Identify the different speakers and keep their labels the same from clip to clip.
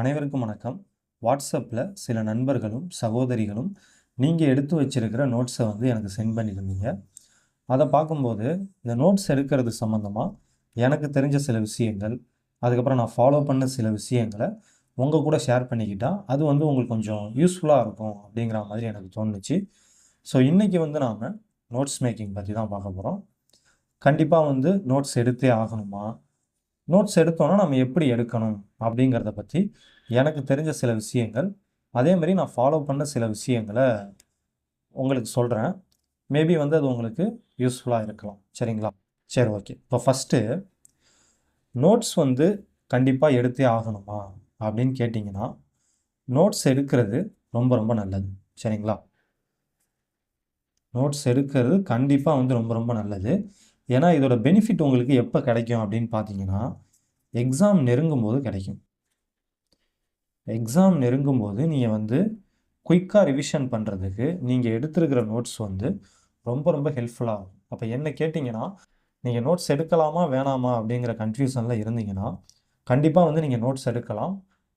Speaker 1: அனைவருக்கும் வணக்கம். வாட்ஸ்அப்பில் சில நண்பர்களும் சகோதரிகளும் நீங்கள் எடுத்து வச்சுருக்கிற நோட்ஸை வந்து எனக்கு சென்ட் பண்ணியிருந்தீங்க. அதை பார்க்கும்போது இந்த நோட்ஸ் எடுக்கிறது சம்மந்தமாக எனக்கு தெரிஞ்ச சில விஷயங்கள் அதுக்கப்புறம் நான் ஃபாலோ பண்ண சில விஷயங்களை உங்கள் கூட ஷேர் பண்ணிக்கிட்டால் அது வந்து உங்களுக்கு கொஞ்சம் யூஸ்ஃபுல்லாக இருக்கும் அப்படிங்கிற மாதிரி எனக்கு தோணுச்சு. ஸோ இன்றைக்கி வந்து நாம் நோட்ஸ் மேக்கிங் பற்றி தான் பார்க்க போகிறோம் கண்டிப்பாக வந்து நோட்ஸ் எடுத்தே ஆகணுமா? நோட்ஸ் எடுத்தோன்னா நம்ம எப்படி எடுக்கணும் அப்படிங்கிறத பற்றி எனக்கு தெரிஞ்ச சில விஷயங்கள். அதே மாதிரி நான் ஃபாலோ பண்ண சில விஷயங்களை உங்களுக்கு சொல்கிறேன் மேபி வந்து அது உங்களுக்கு யூஸ்ஃபுல்லாக இருக்கலாம். சரிங்களா? சரி ஓகே இப்போ ஃபஸ்ட்டு நோட்ஸ் வந்து கண்டிப்பாக எடுத்தே ஆகணுமா அப்படின்னு கேட்டிங்கன்னா நோட்ஸ் எடுக்கிறது ரொம்ப ரொம்ப நல்லது. சரிங்களா? நோட்ஸ் எடுக்கிறது கண்டிப்பாக வந்து ரொம்ப ரொம்ப நல்லது. ஏன்னா இதோட பெனிஃபிட் உங்களுக்கு எப்போ கிடைக்கும் அப்படின்னு பார்த்தீங்கன்னா எக்ஸாம் நெருங்கும் போது கிடைக்கும். எக்ஸாம் நெருங்கும் போது நீங்கள் வந்து குயிக்காக ரிவிஷன் பண்ணுறதுக்கு நீங்கள் எடுத்திருக்கிற நோட்ஸ் வந்து ரொம்ப ரொம்ப ஹெல்ப்ஃபுல்லாக இருக்கும். அப்போ என்ன கேட்டிங்கன்னா நீங்கள் நோட்ஸ் எடுக்கலாமா வேணாமா அப்படிங்கிற கன்ஃபியூஷனில் இருந்தீங்கன்னா கண்டிப்பாக வந்து நீங்கள் நோட்ஸ் எடுக்கலாம்.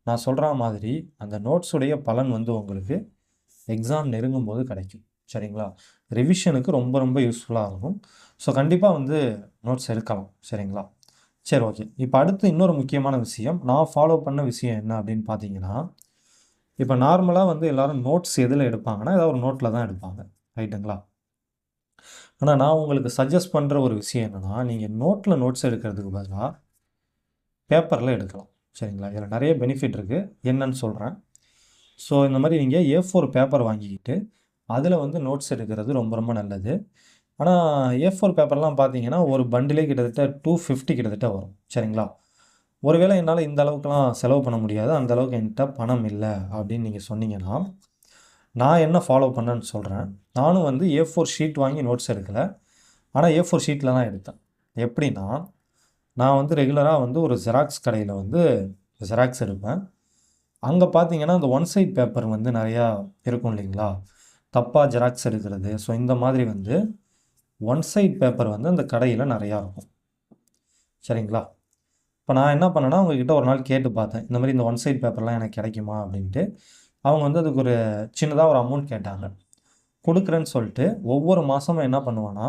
Speaker 1: நான் சொல்கிற மாதிரி அந்த நோட்ஸுடைய பலன் வந்து உங்களுக்கு எக்ஸாம் நெருங்கும் போது கிடைக்கும். சரிங்களா? ரிவிஷனுக்கு ரொம்ப ரொம்ப யூஸ்ஃபுல்லாக இருக்கும். ஸோ கண்டிப்பாக வந்து நோட்ஸ் எடுக்கலாம். சரிங்களா? சரி ஓகே இப்போ அடுத்து இன்னொரு முக்கியமான விஷயம். நான் ஃபாலோ பண்ண விஷயம் என்ன அப்படின்னு பார்த்தீங்கன்னா இப்போ நார்மலாக வந்து எல்லோரும் நோட்ஸ் எதில் எடுப்பாங்கன்னா ஏதாவது ஒரு நோட்டில் தான் எடுப்பாங்க. ரைட்டுங்களா ஆனால் நான் உங்களுக்கு சஜஸ்ட் பண்ணுற ஒரு விஷயம் என்னென்னா நீங்கள் நோட்டில் நோட்ஸ் எடுக்கிறதுக்கு பதிலாக பேப்பரில் எடுக்கலாம். சரிங்களா? இதில் நிறைய பெனிஃபிட் இருக்குது என்னன்னு சொல்கிறேன் ஸோ இந்த மாதிரி நீங்கள் ஏ ஃபோர் பேப்பர் வாங்கிக்கிட்டு அதில் வந்து நோட்ஸ் எடுக்கிறது ரொம்ப ரொம்ப நல்லது. ஆனால் ஏ ஃபோர் பேப்பர்லாம் பார்த்தீங்கன்னா ஒரு பண்டிலே கிட்டத்தட்ட டூ ஃபிஃப்டி கிட்டத்தட்ட வரும். சரிங்களா? ஒருவேளை என்னால் இந்த அளவுக்குலாம் செலவு பண்ண முடியாது. அந்த அளவுக்கு என்கிட்ட பணம் இல்லை அப்படின்னு நீங்கள் சொன்னீங்கன்னா நான் என்ன ஃபாலோ பண்ணேன்னு சொல்கிறேன் நானும் வந்து ஏ ஃபோர் ஷீட் வாங்கி நோட்ஸ் எடுக்கலை. ஆனால் ஏ ஃபோர் ஷீட்டில் தான் எடுத்தேன். எப்படின்னா நான் வந்து ரெகுலராக வந்து ஒரு ஜெராக்ஸ் கடையில் வந்து ஜெராக்ஸ் எடுப்பேன். அங்கே பார்த்தீங்கன்னா அந்த ஒன் சைட் பேப்பர் வந்து நிறையா இருக்கும் இல்லைங்களா? தப்பாக ஜெராக்ஸ் எடுக்கிறது. ஸோ இந்த மாதிரி வந்து ஒன் சைட் பேப்பர் வந்து அந்த கடையில் நிறையா இருக்கும். சரிங்களா? இப்போ நான் என்ன பண்ணேன்னா அவங்கக்கிட்ட ஒரு நாள் கேட்டு பார்த்தேன். இந்த மாதிரி இந்த ஒன் சைட் பேப்பர்லாம் எனக்கு கிடைக்குமா அப்படின்ட்டு. அவங்க வந்து அதுக்கு ஒரு சின்னதாக ஒரு அமௌண்ட் கேட்டாங்க. கொடுக்குறேன்னு சொல்லிட்டு ஒவ்வொரு மாதமும் என்ன பண்ணுவேன்னா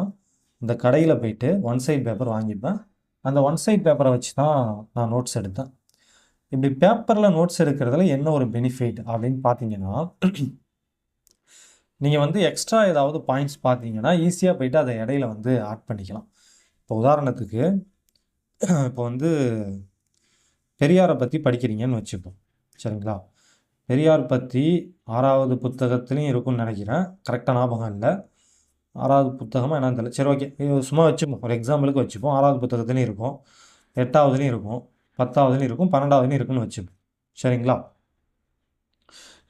Speaker 1: இந்த கடையில் போயிட்டு ஒன் சைட் பேப்பர் வாங்கிப்பேன். அந்த ஒன் சைட் பேப்பரை வச்சு தான் நான் நோட்ஸ் எடுத்தேன். இப்படி பேப்பரில் நோட்ஸ் எடுக்கிறதுல என்ன ஒரு பெனிஃபிட் அப்படின்னு பார்த்தீங்கன்னா நீங்கள் வந்து எக்ஸ்ட்ரா ஏதாவது பாயிண்ட்ஸ் பார்த்தீங்கன்னா ஈஸியாக போயிட்டு அதை இடையில வந்து ஆட் பண்ணிக்கலாம். இப்போ உதாரணத்துக்கு இப்போ வந்து பெரியாரை பற்றி படிக்கிறீங்கன்னு வச்சுப்போம் சரிங்களா? பெரியார் பற்றி ஆறாவது புத்தகத்துலேயும் இருக்கும்னு நினைக்கிறேன். கரெக்டாக ஞாபகம் இல்லை. ஆறாவது புத்தகமாக என்னன்னு தெரியல. சரி ஓகே சும்மா வச்சுப்போம். ஒரு எக்ஸாம்பிளுக்கு வச்சுப்போம். ஆறாவது புத்தகத்துலேயும் இருக்கும் எட்டாவதுலேயும் இருக்கும் பத்தாவதுலேயும் இருக்கும் பன்னெண்டாவதுலேயும் இருக்குன்னு வச்சுப்போம். சரிங்களா?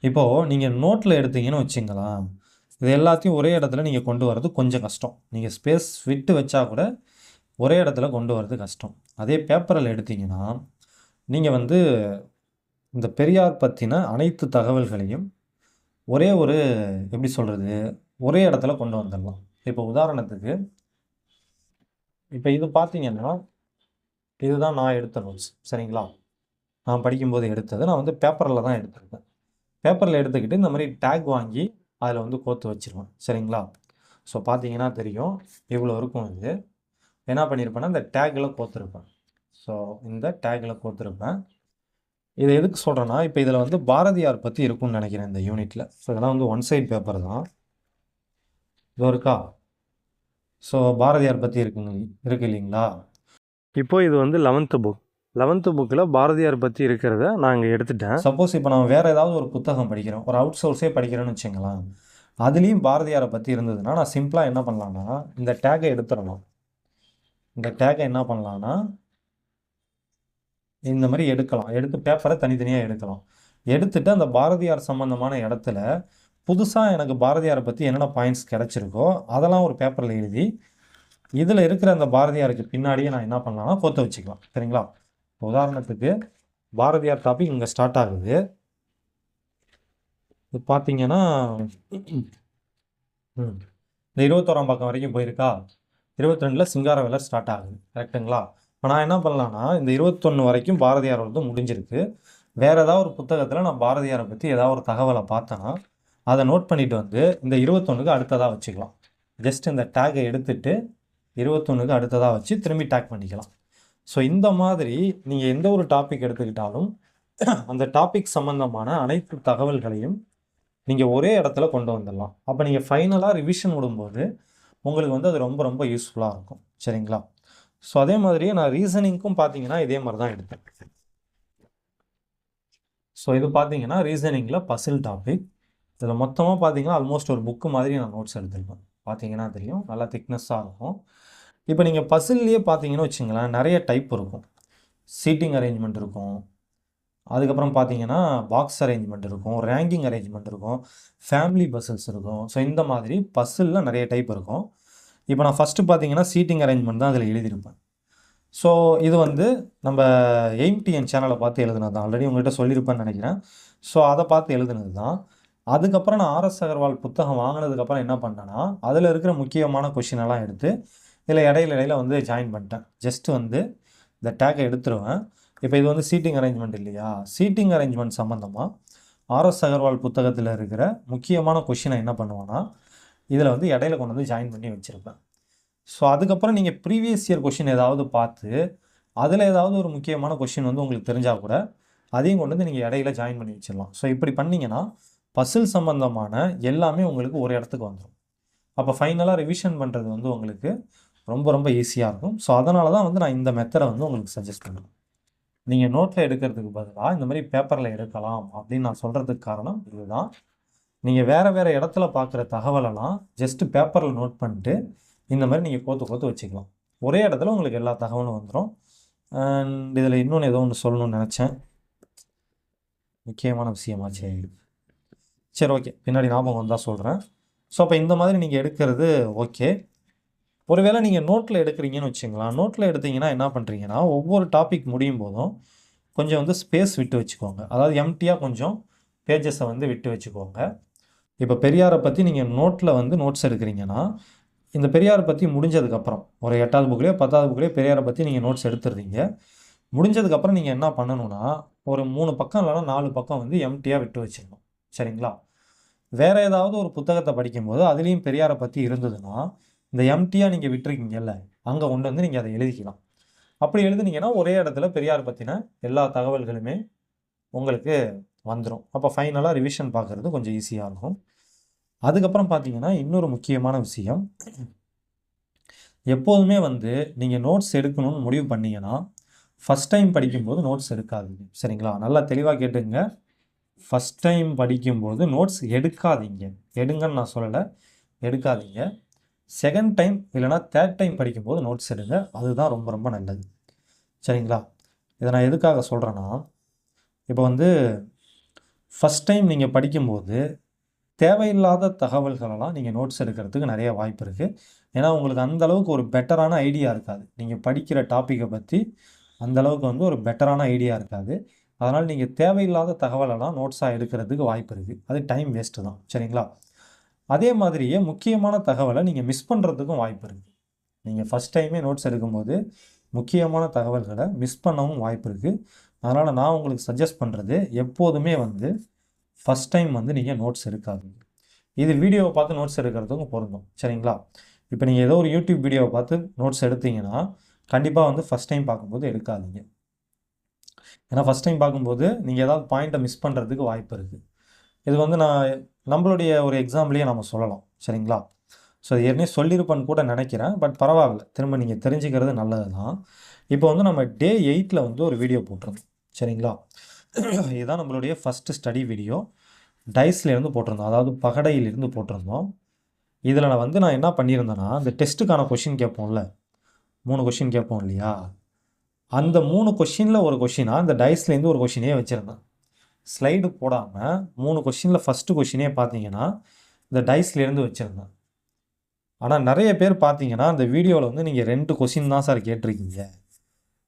Speaker 1: இப்போது நீங்கள் நோட்டில் எடுத்தீங்கன்னு வச்சுங்களா இது எல்லாத்தையும் ஒரே இடத்துல நீங்கள் கொண்டு வர்றது கொஞ்சம் கஷ்டம். நீங்கள் ஸ்பேஸ் விட்டு வச்சா கூட ஒரே இடத்துல கொண்டு வர்றது கஷ்டம். அதே பேப்பரில் எடுத்தீங்கன்னா நீங்கள் வந்து இந்த பெரியார் பற்றின அனைத்து தகவல்களையும் ஒரே ஒரு எப்படி சொல்கிறது ஒரே இடத்துல கொண்டு வந்துடலாம். இப்போ உதாரணத்துக்கு இப்போ இது பார்த்தீங்கன்னா இதுதான் நான் எடுத்த நோட்ஸ் சரிங்களா? நான் படிக்கும்போது எடுத்தது நான் வந்து பேப்பரில் தான் எடுத்திருப்பேன் பேப்பரில் எடுத்துக்கிட்டு இந்த மாதிரி டேக் வாங்கி அதில் வந்து கோத்து வச்சுருவேன். சரிங்களா? ஸோ பார்த்தீங்கன்னா தெரியும். இவ்வளோ இருக்கும் இது. என்ன பண்ணியிருப்பேன்னா இந்த டேக்கில் கோத்துருப்பேன் ஸோ இந்த டேக்கில் கோத்துருப்பேன் இதை எதுக்கு சொல்கிறேன்னா இப்போ இதில் வந்து பாரதியார் பற்றி இருக்கும்னு நினைக்கிறேன் இந்த யூனிட்டில் ஸோ இதெல்லாம் வந்து ஒன் சைட் பேப்பர் தான். இதோ இருக்கா? ஸோ பாரதியார் பற்றி இருக்குங்க இருக்கு இல்லைங்களா? இப்போது இது வந்து லெவன்த்து புக் லெவன்த்து புக்கில் பாரதியார் பற்றி இருக்கிறத நான் இங்கே எடுத்துட்டேன். சப்போஸ் இப்போ நான் வேறு ஏதாவது ஒரு புத்தகம் படிக்கிறோம் ஒரு அவுட் சோர்ஸே படிக்கிறேன்னு வச்சுங்களேன் அதுலேயும் பாரதியாரை பற்றி இருந்ததுன்னா நான் சிம்பிளாக என்ன பண்ணலான்னா இந்த டேக்கை எடுத்துடலாம் இந்த டேக்கை என்ன பண்ணலான்னா இந்த மாதிரி எடுக்கலாம். எடுத்து பேப்பரை தனித்தனியாக எடுக்கலாம். எடுத்துட்டு அந்த பாரதியார் சம்மந்தமான இடத்துல புதுசாக எனக்கு பாரதியாரை பற்றி என்னென்ன பாயிண்ட்ஸ் கிடச்சிருக்கோ அதெல்லாம் ஒரு பேப்பரில் எழுதி இதில் இருக்கிற அந்த பாரதியாருக்கு பின்னாடியே நான் என்ன பண்ணலாம்னா கோத்து வச்சுக்கலாம். சரிங்களா? உதாரணத்துக்கு பாரதியார் டாபிக் இங்கே ஸ்டார்ட் ஆகுது. இது பார்த்தீங்கன்னா ம், இந்த இருபத்தோராம் பக்கம் வரைக்கும் போயிருக்கா? இருபத்தி ரெண்டில் சிங்கார வேலை ஸ்டார்ட் ஆகுது கரெக்டுங்களா இப்போ நான் என்ன பண்ணலான்னா இந்த இருபத்தொன்று வரைக்கும் பாரதியார் வந்து முடிஞ்சிருக்கு. வேறு ஏதாவது ஒரு புத்தகத்தில் நான் பாரதியாரை பற்றி ஏதாவது ஒரு தகவலை பார்த்தேன்னா அதை நோட் பண்ணிட்டு வந்து இந்த இருபத்தொன்றுக்கு அடுத்ததாக வச்சுக்கலாம். ஜஸ்ட் இந்த டேகை எடுத்துட்டு இருபத்தொன்றுக்கு அடுத்ததாக வச்சு திரும்பி டேக் பண்ணிக்கலாம். ஸோ இந்த மாதிரி நீங்கள் எந்த ஒரு டாபிக் எடுத்துக்கிட்டாலும் அந்த டாபிக் சம்மந்தமான அனைத்து தகவல்களையும் நீங்கள் ஒரே இடத்துல கொண்டு வந்துடலாம். அப்போ நீங்கள் ஃபைனலாக ரிவிஷன் விடும்போது உங்களுக்கு வந்து அது ரொம்ப ரொம்ப யூஸ்ஃபுல்லாக இருக்கும். சரிங்களா? ஸோ அதே மாதிரியே நான் ரீசனிங்க்கும் பார்த்தீங்கன்னா இதே மாதிரி தான் எடுத்தேன். ஸோ இது பார்த்தீங்கன்னா ரீசனிங்கில் பசில் டாபிக் இதில் மொத்தமாக பார்த்தீங்கன்னா ஆல்மோஸ்ட் ஒரு புக்கு மாதிரி நான் நோட்ஸ் எடுத்துருப்பேன். பார்த்தீங்கன்னா தெரியும். நல்லா திக்னஸ்ஸாக இருக்கும். இப்போ நீங்கள் பசில்லையே பார்த்தீங்கன்னு வச்சுங்களேன் நிறைய டைப் இருக்கும். சீட்டிங் அரேஞ்ச்மெண்ட் இருக்கும். அதுக்கப்புறம் பார்த்தீங்கன்னா பாக்ஸ் அரேஞ்ச்மெண்ட் இருக்கும் ரேங்கிங் அரேஞ்ச்மெண்ட் இருக்கும் ஃபேமிலி பஸ்ஸஸ் இருக்கும். ஸோ இந்த மாதிரி பஸ்ஸில் நிறைய டைப் இருக்கும். இப்போ நான் ஃபஸ்ட்டு பார்த்தீங்கன்னா சீட்டிங் அரேஞ்ச்மெண்ட் தான் அதில் எழுதியிருப்பேன். ஸோ இது வந்து நம்ம எய்ம்டிஎன் சேனலை பார்த்து எழுதுனது தான். ஆல்ரெடி உங்கள்கிட்ட சொல்லியிருப்பேன்னு நினைக்கிறேன். ஸோ அதை பார்த்து எழுதுனது தான். அதுக்கப்புறம் நான் ஆர்எஸ் அகர்வால் புத்தகம் வாங்கினதுக்கப்புறம் என்ன பண்ணேன்னா அதில் இருக்கிற முக்கியமான கொஷின் எல்லாம் எடுத்து இதில் இடையில இடையில வந்து ஜாயின் பண்ணிட்டேன். ஜஸ்ட் வந்து இந்த டேக்கை எடுத்துருவேன். இப்போ இது வந்து சீட்டிங் அரேஞ்ச்மெண்ட் இல்லையா? சீட்டிங் அரேஞ்ச்மெண்ட் சம்மந்தமாக ஆர்எஸ் அகர்வால் புத்தகத்தில் இருக்கிற முக்கியமான கொஷினை என்ன பண்ணுவேன்னா இதில் வந்து இடையில கொண்டு வந்து ஜாயின் பண்ணி வச்சுருப்பேன். ஸோ அதுக்கப்புறம் நீங்கள் ப்ரீவியஸ் இயர் கொஷின் ஏதாவது பார்த்து அதில் ஏதாவது ஒரு முக்கியமான கொஷின் வந்து உங்களுக்கு தெரிஞ்சால் கூட அதையும் கொண்டு வந்து நீங்கள் இடையில ஜாயின் பண்ணி வச்சிடலாம். ஸோ இப்படி பண்ணிங்கன்னா பசில் சம்மந்தமான எல்லாமே உங்களுக்கு ஒரு இடத்துக்கு வந்துடும் அப்போ ஃபைனலாக ரிவிஷன் பண்ணுறது வந்து உங்களுக்கு ரொம்ப ரொம்ப ஈஸியாக இருக்கும். ஸோ அதனால தான் வந்து நான் இந்த மெத்தடை வந்து உங்களுக்கு சஜஸ்ட் பண்ணுறேன் நீங்கள் நோட்டில் எடுக்கிறதுக்கு பதிலாக இந்த மாதிரி பேப்பரில் எடுக்கலாம் அப்படின்னு நான் சொல்கிறதுக்கு காரணம் இதுதான். நீங்கள் வேறு வேறு இடத்துல பார்க்குற தகவலெல்லாம் ஜஸ்ட்டு பேப்பரில் நோட் பண்ணிட்டு இந்த மாதிரி நீங்கள் கோத்து கோத்து வச்சுக்கலாம். ஒரே இடத்துல உங்களுக்கு எல்லா தகவலும் வந்துடும் அண்ட் இதில் இன்னொன்று ஏதோ ஒன்று சொல்லணும்னு நினச்சேன். முக்கியமான விஷயமாச்சே சரி ஓகே பின்னாடி ஞாபகம் வந்தால் சொல்கிறேன் ஸோ அப்போ இந்த மாதிரி நீங்கள் எடுக்கிறது ஓகே ஒருவேளை நீங்கள் நோட்டில் எடுக்கிறீங்கன்னு வச்சுங்களா நோட்டில் எடுத்தீங்கன்னா என்ன பண்ணுறீங்கன்னா ஒவ்வொரு டாபிக் முடியும் போதும் கொஞ்சம் வந்து ஸ்பேஸ் விட்டு வச்சுக்கோங்க. அதாவது எம்டியாக கொஞ்சம் பேஜஸை வந்து விட்டு வச்சுக்கோங்க. இப்போ பெரியாரை பற்றி நீங்கள் நோட்டில் வந்து நோட்ஸ் எடுக்கிறீங்கன்னா இந்த பெரியாரை பற்றி முடிஞ்சதுக்கப்புறம் ஒரு எட்டாவது புக்லேயோ பத்தாவது புக்லேயோ பெரியாரை பற்றி நீங்கள் நோட்ஸ் எடுத்துடுறீங்க. முடிஞ்சதுக்கப்புறம் நீங்கள் என்ன பண்ணணும்னா ஒரு மூணு பக்கம் இல்லைனா நாலு பக்கம் வந்து எம்டியாக விட்டு வச்சிடணும். சரிங்களா? வேறு ஏதாவது ஒரு புத்தகத்தை படிக்கும்போது அதுலேயும் பெரியாரை பற்றி இருந்ததுன்னா இந்த எம்டியாக நீங்கள் விட்டுருக்கீங்கல்ல அங்கே கொண்டு வந்து நீங்கள் அதை எழுதிக்கலாம். அப்படி எழுதுனீங்கன்னா ஒரே இடத்துல பெரியார் பற்றின எல்லா தகவல்களுமே உங்களுக்கு வந்துடும் அப்போ ஃபைனலாக ரிவிஷன் பார்க்குறது கொஞ்சம் ஈஸியாக இருக்கும். அதுக்கப்புறம் பார்த்தீங்கன்னா இன்னொரு முக்கியமான விஷயம். எப்போதுமே வந்து நீங்கள் நோட்ஸ் எடுக்கணும்னு முடிவு பண்ணீங்கன்னா ஃபஸ்ட் டைம் படிக்கும்போது நோட்ஸ் எடுக்காதீங்க. சரிங்களா? நல்லா தெளிவாக கேட்டுங்க. ஃபஸ்ட் டைம் படிக்கும்போது நோட்ஸ் எடுக்காதீங்க. எடுங்கன்னு நான் சொல்லலை. எடுக்காதீங்க. செகண்ட் டைம் இல்லைனா தேர்ட் டைம் படிக்கும்போது நோட்ஸ் எடுங்க. அதுதான் ரொம்ப ரொம்ப நல்லது. சரிங்களா? இதை நான் எதுக்காக சொல்கிறேன்னா இப்போ வந்து ஃபஸ்ட் டைம் நீங்கள் படிக்கும்போது தேவையில்லாத தகவல்களெல்லாம் நீங்கள் நோட்ஸ் எடுக்கிறதுக்கு நிறைய வாய்ப்பு இருக்குது ஏன்னா உங்களுக்கு அந்த அளவுக்கு ஒரு பெட்டரான ஐடியா இருக்காது. நீங்கள் படிக்கிற டாப்பிக்கை பற்றி அந்த அளவுக்கு வந்து ஒரு பெட்டரான ஐடியா இருக்காது. அதனால் நீங்கள் தேவையில்லாத தகவலெல்லாம் நோட்ஸாக எடுக்கிறதுக்கு வாய்ப்பு இருக்குது அது டைம் வேஸ்ட்டு தான். சரிங்களா? அதே மாதிரியே முக்கியமான தகவலை நீங்கள் மிஸ் பண்ணுறதுக்கும் வாய்ப்பு இருக்குது நீங்கள் ஃபஸ்ட் டைமே நோட்ஸ் எடுக்கும்போது முக்கியமான தகவல்களை மிஸ் பண்ணவும் வாய்ப்பு இருக்குது அதனால் நான் உங்களுக்கு சஜஸ்ட் பண்ணுறது எப்போதுமே வந்து ஃபஸ்ட் டைம் வந்து நீங்கள் நோட்ஸ் எடுக்காதீங்க. இது வீடியோவை பார்த்து நோட்ஸ் எடுக்கிறதுக்கும் பொருந்தும். சரிங்களா? இப்போ நீங்கள் ஏதோ ஒரு யூடியூப் வீடியோவை பார்த்து நோட்ஸ் எடுத்தீங்கன்னா கண்டிப்பாக வந்து ஃபஸ்ட் டைம் பார்க்கும்போது எடுக்காதீங்க. ஏன்னா ஃபஸ்ட் டைம் பார்க்கும்போது நீங்கள் ஏதாவது பாயிண்ட்டை மிஸ் பண்ணுறதுக்கு வாய்ப்பு இருக்குது இது வந்து நான் நம்மளுடைய ஒரு எக்ஸாம்பிளையே நம்ம சொல்லலாம். சரிங்களா? ஸோ ஏற்கனவே சொல்லியிருப்பேன்னு கூட நினைக்கிறேன். பட் பரவாயில்ல. திரும்ப நீங்கள் தெரிஞ்சுக்கிறது நல்லது தான் இப்போ வந்து நம்ம டே எயிட்டில் வந்து ஒரு வீடியோ போட்டிருந்தோம். சரிங்களா? இதுதான் நம்மளுடைய ஃபஸ்ட்டு ஸ்டடி வீடியோ டைஸ்லேருந்து போட்டிருந்தோம். அதாவது பகடையிலிருந்து போட்டிருந்தோம். இதில் நான் வந்து நான் என்ன பண்ணியிருந்தேன்னா இந்த டெஸ்ட்டுக்கான கொஷின் கேட்போம்ல. மூணு கொஷின் கேட்போம் இல்லையா? அந்த மூணு கொஷினில் ஒரு கொஷினாக இந்த டைஸ்லேருந்து ஒரு கொஷினே வச்சுருந்தேன். ஸ்லைடு போடாமல் மூணு கொஷினில் ஃபஸ்ட்டு கொஷினே பார்த்தீங்கன்னா இந்த டைஸ்லேருந்து வச்சுருந்தேன். ஆனால் நிறைய பேர் பார்த்தீங்கன்னா அந்த வீடியோவில் வந்து நீங்கள் ரெண்டு கொஷின் தான் சார் கேட்டிருக்கீங்க.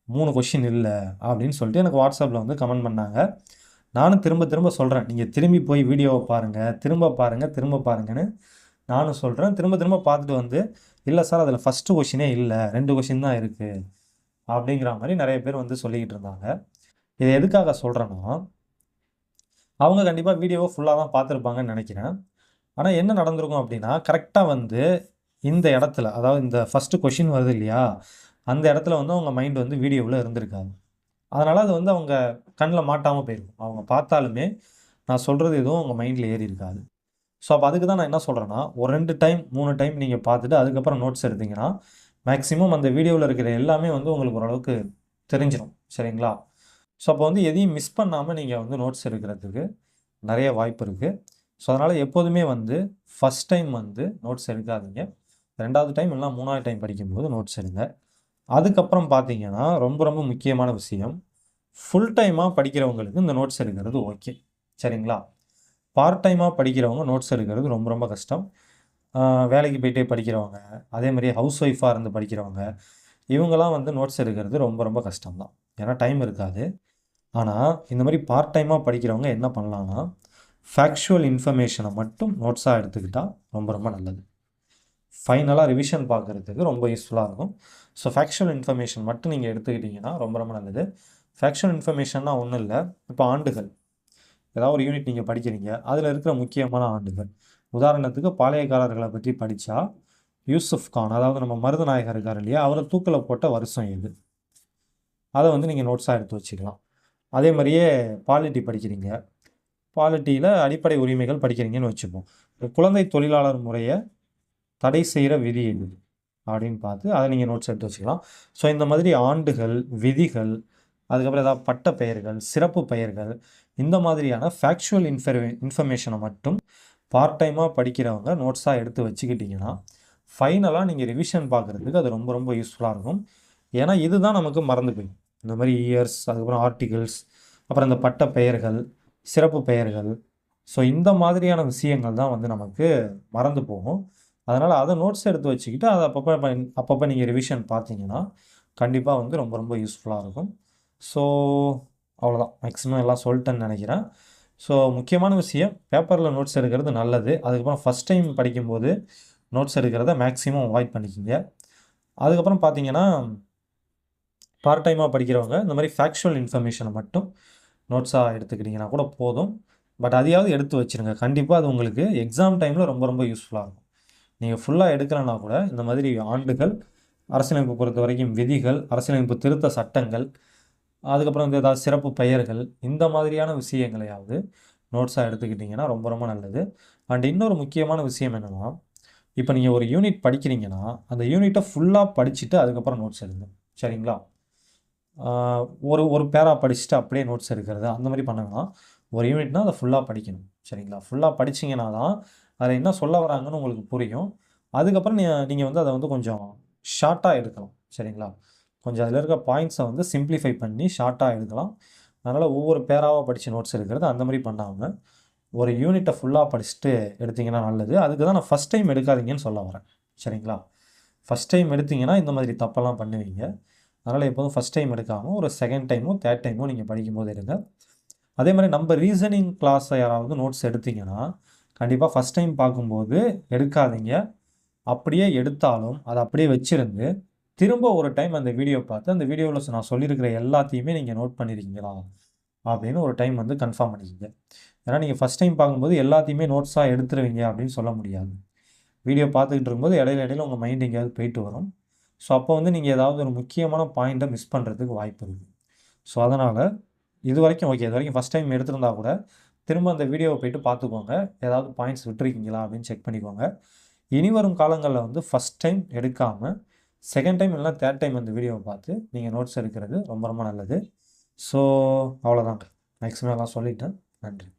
Speaker 1: மூணு கொஷின் இல்லை அப்படின்னு சொல்லிட்டு எனக்கு வாட்ஸ்அப்பில் வந்து கமெண்ட் பண்ணாங்க. நானும் திரும்ப திரும்ப சொல்கிறேன் நீங்கள் திரும்பி போய் வீடியோவை பாருங்கள் திரும்ப பாருங்கள் திரும்ப பாருங்கன்னு நானும் சொல்கிறேன் திரும்ப திரும்ப பார்த்துட்டு வந்து இல்லை சார் அதில் ஃபஸ்ட்டு கொஷினே இல்லை. ரெண்டு கொஷின் தான் இருக்குது அப்படிங்கிற மாதிரி நிறைய பேர் வந்து சொல்லிக்கிட்டு இருந்தாங்க. இதை எதுக்காக சொல்கிறேன்னா அவங்க கண்டிப்பாக வீடியோவை ஃபுல்லாக தான் பார்த்துருப்பாங்கன்னு நினைக்கிறேன். ஆனால் என்ன நடந்திருக்கும் அப்படின்னா கரெக்டாக வந்து இந்த இடத்துல அதாவது இந்த ஃபஸ்ட்டு கொஷின் வருது இல்லையா? அந்த இடத்துல வந்து அவங்க மைண்ட் வந்து வீடியோவில் இருந்திருக்காங்க. அதனால் அது வந்து அவங்க கண்ணில் மாட்டாமல் போயிருக்கும். அவங்க பார்த்தாலுமே நான் சொல்கிறது எதுவும் அவங்க மைண்டில் ஏறி இருக்காது. ஸோ அப்போ அதுக்கு தான் நான் என்ன சொல்கிறேன்னா ஒரு ரெண்டு டைம் மூணு டைம் நீங்கள் பார்த்துட்டு அதுக்கப்புறம் நோட்ஸ் எடுத்தீங்கன்னா மேக்ஸிமம் அந்த வீடியோவில் இருக்கிற எல்லாமே வந்து உங்களுக்கு ஓரளவுக்கு தெரிஞ்சிடும் சரிங்களா? ஸோ அப்போ வந்து எதையும் மிஸ் பண்ணாமல் நீங்கள் வந்து நோட்ஸ் எடுக்கிறதுக்கு நிறைய வாய்ப்பு இருக்குது ஸோ அதனால் எப்போதுமே வந்து ஃபஸ்ட் டைம் வந்து நோட்ஸ் எடுக்காதீங்க. ரெண்டாவது டைம் இல்லைனா மூணாவது டைம் படிக்கும்போது நோட்ஸ் எடுங்க. அதுக்கப்புறம் பார்த்தீங்கன்னா ரொம்ப ரொம்ப முக்கியமான விஷயம். ஃபுல் டைமாக படிக்கிறவங்களுக்கு இந்த நோட்ஸ் எடுக்கிறது ஓகே சரிங்களா? பார்ட் டைமாக படிக்கிறவங்க நோட்ஸ் எடுக்கிறது ரொம்ப ரொம்ப கஷ்டம். வேலைக்கு போயிட்டே படிக்கிறவங்க அதே மாதிரி ஹவுஸ் ஒய்ஃபாக இருந்து படிக்கிறவங்க இவங்கெல்லாம் வந்து நோட்ஸ் எடுக்கிறது ரொம்ப ரொம்ப கஷ்டம்தான். ஏன்னா டைம் இருக்காது. ஆனால் இந்த மாதிரி பார்ட் டைமாக படிக்கிறவங்க என்ன பண்ணலான்னா ஃபேக்சுவல் இன்ஃபர்மேஷனை மட்டும் நோட்ஸாக எடுத்துக்கிட்டால் ரொம்ப ரொம்ப நல்லது. ஃபைனலாக ரிவிஷன் பார்க்குறதுக்கு ரொம்ப யூஸ்ஃபுல்லாக இருக்கும். ஸோ ஃபேக்சுவல் இன்ஃபர்மேஷன் மட்டும் நீங்கள் எடுத்துக்கிட்டிங்கன்னா ரொம்ப ரொம்ப நல்லது. ஃபேக்சுவல் இன்ஃபர்மேஷன்னா ஒன்றும் இல்லை. இப்போ ஆண்டுகள். ஏதாவது ஒரு யூனிட் நீங்கள் படிக்கிறீங்க. அதில் இருக்கிற முக்கியமான ஆண்டுகள். உதாரணத்துக்கு பாளையக்காரர்களை பற்றி படித்தா யூசுஃப் கான் அதாவது நம்ம மருதநாயகர் இருக்கார் இல்லையா? அவரை தூக்கில் போட்ட வருஷம் எது அதை வந்து நீங்கள் நோட்ஸாக எடுத்து வச்சுக்கலாம். அதே மாதிரியே பாலிட்டி படிக்கிறீங்க. பாலிட்டியில் அடிப்படை உரிமைகள் படிக்கிறீங்கன்னு வச்சுப்போம். குழந்தை தொழிலாளர் முறையை தடை செய்கிற விதி எது அப்படின்னு பார்த்து அதை நீங்கள் நோட்ஸ் எடுத்து வச்சுக்கலாம். ஸோ இந்த மாதிரி ஆண்டுகள் விதிகள் அதுக்கப்புறம் ஏதாவது பட்ட பெயர்கள் சிறப்பு பெயர்கள் இந்த மாதிரியான ஃபேக்சுவல் இன்ஃபர் இன்ஃபர்மேஷனை மட்டும் பார்ட் டைமாக படிக்கிறவங்க நோட்ஸாக எடுத்து வச்சுக்கிட்டிங்கன்னா ஃபைனலாக நீங்கள் ரிவிஷன் பார்க்குறதுக்கு அது ரொம்ப ரொம்ப யூஸ்ஃபுல்லாக இருக்கும். ஏன்னா இதுதான் நமக்கு மறந்து போயிடும் இந்த மாதிரி இயர்ஸ் அதுக்கப்புறம் ஆர்டிகிள்ஸ் அப்புறம் இந்த பட்ட பெயர்கள் சிறப்பு பெயர்கள். ஸோ இந்த மாதிரியான விஷயங்கள் தான் வந்து நமக்கு மறந்து போகும். அதனால் அதை நோட்ஸ் எடுத்து வச்சுக்கிட்டு அதை அப்பப்போ ப- அப்பப்போ நீங்கள் ரிவிஷன் பார்த்தீங்கன்னா கண்டிப்பாக வந்து ரொம்ப ரொம்ப யூஸ்ஃபுல்லாக இருக்கும். ஸோ அவ்வளோதான் மேக்ஸிமம் எல்லாம் சொல்லிட்டேன்னு நினைக்கிறேன். ஸோ முக்கியமான விஷயம் பேப்பரில் நோட்ஸ் எடுக்கிறது நல்லது. அதுக்கப்புறம் ஃபஸ்ட் டைம் படிக்கும்போது நோட்ஸ் எடுக்கிறத மேக்ஸிமம் அவாய்ட் பண்ணிக்கிங்க. அதுக்கப்புறம் பார்த்தீங்கன்னா பார்ட் டைமாக படிக்கிறவங்க இந்த மாதிரி ஃபேக்சுவல் இன்ஃபர்மேஷனை மட்டும் நோட்ஸாக எடுத்துக்கிட்டிங்கன்னா கூட போதும். பட் அதையாவது எடுத்து வச்சிருங்க. கண்டிப்பாக அது உங்களுக்கு எக்ஸாம் டைமில் ரொம்ப ரொம்ப யூஸ்ஃபுல்லாக இருக்கும். நீங்கள் ஃபுல்லாக எடுக்கலைன்னா கூட இந்த மாதிரி ஆண்டுகள் அரசியலமைப்பு பொறுத்த வரைக்கும் விதிகள் அரசியலமைப்பு திருத்த சட்டங்கள் அதுக்கப்புறம் வந்து ஏதாவது சிறப்பு பெயர்கள் இந்த மாதிரியான விஷயங்களையாவது நோட்ஸாக எடுத்துக்கிட்டிங்கன்னா ரொம்ப ரொம்ப நல்லது. அண்ட் இன்னொரு முக்கியமான விஷயம் என்னென்னா இப்போ நீங்கள் ஒரு யூனிட் படிக்கிறீங்கன்னா அந்த யூனிட்டை ஃபுல்லாக படிச்சுட்டு அதுக்கப்புறம் நோட்ஸ் எடுங்க சரிங்களா? ஒரு ஒரு பேரா படிச்சுட்டு அப்படியே நோட்ஸ் எடுக்கிறது அந்த மாதிரி பண்ணலாம். ஒரு யூனிட்னா அதை ஃபுல்லாக படிக்கணும் சரிங்களா? ஃபுல்லாக படிச்சிங்கன்னா தான் அதில் என்ன சொல்ல வராங்கன்னு உங்களுக்கு புரியும். அதுக்கப்புறம் நீ நீங்கள் வந்து அதை வந்து கொஞ்சம் ஷார்ட்டாக எடுக்கலாம் சரிங்களா? கொஞ்சம் அதில் இருக்க பாயிண்ட்ஸை வந்து சிம்பிளிஃபை பண்ணி ஷார்ட்டாக எடுக்கலாம். அதனால் ஒவ்வொரு பேராவாக படித்து நோட்ஸ் எடுக்கிறது அந்த மாதிரி பண்ணாமல் ஒரு யூனிட்டை ஃபுல்லாக படிச்சுட்டு எடுத்திங்கன்னா நல்லது. அதுக்கு தான் நான் ஃபஸ்ட் டைம் எடுக்காதீங்கன்னு சொல்ல வரேன் சரிங்களா? ஃபஸ்ட் டைம் எடுத்தீங்கன்னா இந்த மாதிரி தப்பெல்லாம் பண்ணுவீங்க. அதனால் எப்போதும் ஃபஸ்ட் டைம் எடுக்காமல் ஒரு செகண்ட் டைமோ தேர்ட் டைமோ நீங்கள் படிக்கும்போது எடுங்க. அதே மாதிரி நம்ம ரீசனிங் கிளாஸை யாராவது நோட்ஸ் எடுத்திங்கன்னா கண்டிப்பாக ஃபஸ்ட் டைம் பார்க்கும்போது எடுக்காதீங்க. அப்படியே எடுத்தாலும் அதை அப்படியே வச்சுருந்து திரும்ப ஒரு டைம் அந்த வீடியோ பார்த்து அந்த வீடியோவில் நான் சொல்லியிருக்கிற எல்லாத்தையுமே நீங்கள் நோட் பண்ணியிருக்கீங்களா அப்படின்னு ஒரு டைம் வந்து கன்ஃபார்ம் பண்ணிக்கிங்க. ஏன்னா நீங்கள் ஃபஸ்ட் டைம் பார்க்கும்போது எல்லாத்தையுமே நோட்ஸாக எடுத்துருவீங்க அப்படின்னு சொல்ல முடியாது. வீடியோ பார்த்துக்கிட்டு இருக்கும்போது இடையில இடையில உங்கள் மைண்ட் எங்கேயாவது போயிட்டு வரும். ஸோ அப்போ வந்து நீங்கள் ஏதாவது ஒரு முக்கியமான பாயிண்ட்டை மிஸ் பண்ணுறதுக்கு வாய்ப்பு இருக்குது ஸோ அதனால் இது வரைக்கும் ஓகே இது வரைக்கும் ஃபஸ்ட் டைம் எடுத்திருந்தா கூட திரும்ப அந்த வீடியோவை போயிட்டு பார்த்துக்கோங்க. ஏதாவது பாயிண்ட்ஸ் விட்டுருக்கீங்களா அப்படின்னு செக் பண்ணிக்கோங்க. இனி வரும் காலங்களில் வந்து ஃபஸ்ட் டைம் எடுக்காமல் செகண்ட் டைம் இல்லைனா தேர்ட் டைம் அந்த வீடியோவை பார்த்து நீங்கள் நோட்ஸ் எடுக்கிறது ரொம்ப ரொம்ப நல்லது. ஸோ அவ்வளோதாங்க மேக்ஸிமம் எல்லாம் சொல்லிட்டேன். நன்றி.